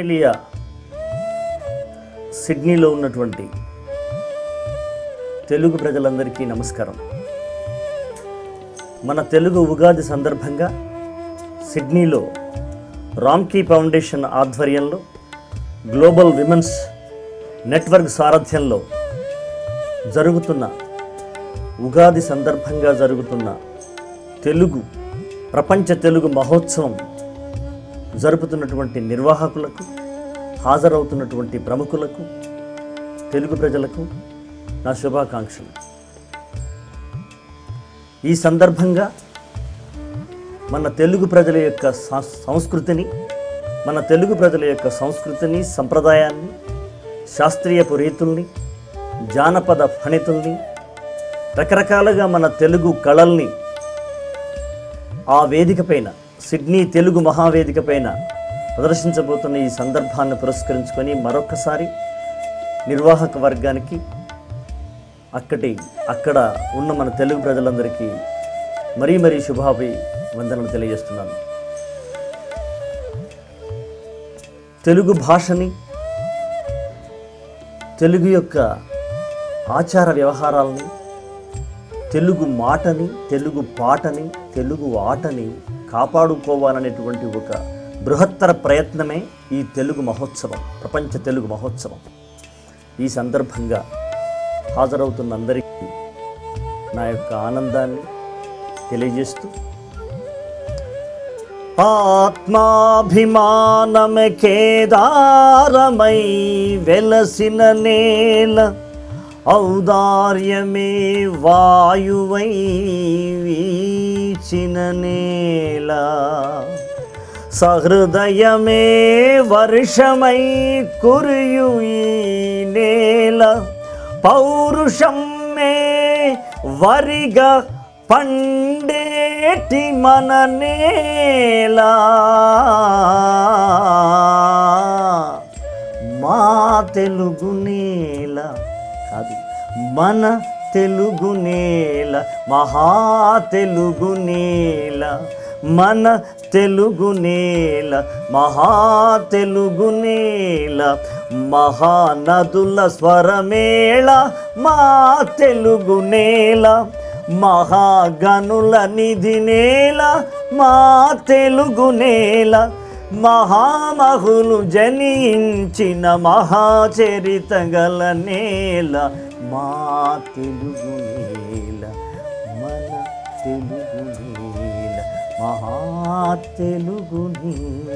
Australia సిడ్నీలో ఉన్నటువంటి తెలుగు ప్రజలందరికీ నమస్కారం. మన తెలుగు ఉగాది సందర్భంగా సిడ్నీలో రామ్కీ ఫౌండేషన్ ఆధ్వర్యంలో గ్లోబల్ విమెన్స్ నెట్వర్క్ సారథ్యంలో జరుగుతున్న ఉగాది సందర్భంగా జరుగుతున్న తెలుగు ప్రపంచ తెలుగు మహోత్సవం జరుపుతున్నటువంటి నిర్వాహకులకు హాజరవుతున్నటువంటి ప్రముఖులకు తెలుగు ప్రజలకు నా శుభాకాంక్షలు. ఈ సందర్భంగా మన తెలుగు ప్రజల యొక్క సా- సంస్కృతిని మన తెలుగు ప్రజల యొక్క సంస్కృతిని సంప్రదాయాన్ని శాస్త్రీయపు రీతుల్ని జానపద ఫణితుల్ని రకరకాలుగా మన తెలుగు కళల్ని ఆ వేదిక పైన సిడ్నీ తెలుగు మహావేదిక పైన ప్రదర్శించబోతున్న ఈ సందర్భాన్ని పురస్కరించుకొని మరొకసారి నిర్వాహక వర్గానికి అక్కడి అక్కడ ఉన్న మన తెలుగు ప్రజలందరికీ మరీ మరీ శుభాభి వందనలు తెలియజేస్తున్నాను. తెలుగు భాషని తెలుగు యొక్క ఆచార వ్యవహారాలని తెలుగు మాటని తెలుగు పాటని తెలుగు ఆటని కాపాడుకోవాలనేటువంటి ఒక బృహత్తర ప్రయత్నమే ఈ తెలుగు మహోత్సవం ప్రపంచ తెలుగు మహోత్సవం. ఈ సందర్భంగా హాజరవుతున్న అందరికీ నా యొక్క ఆనందాన్ని తెలియజేస్తూ ఆత్మాభిమానమే కేదారమై వెలసిన నేల ఔదార్యమే వాయువై నిలిచిన నేల సహృదయమే వర్షమై కురియు ఈ నేల. పౌరుషమే వరిగా పండేటి మన నేల. మా తెలుగు నేల కాదు మన తెలుగు నేల మహా తెలుగు నేల. మన తెలుగు నేల మహా తెలుగు నేల. మహానదుల స్వరమేళ మా తెలుగు నేల. మహాగనుల నిధి నేల మా తెలుగు నేల. మహామహులు జనించిన మహాచరిత గల నేల. మా తెలుగు నేల మన తెలుగు నేల మహా తెలుగు నేల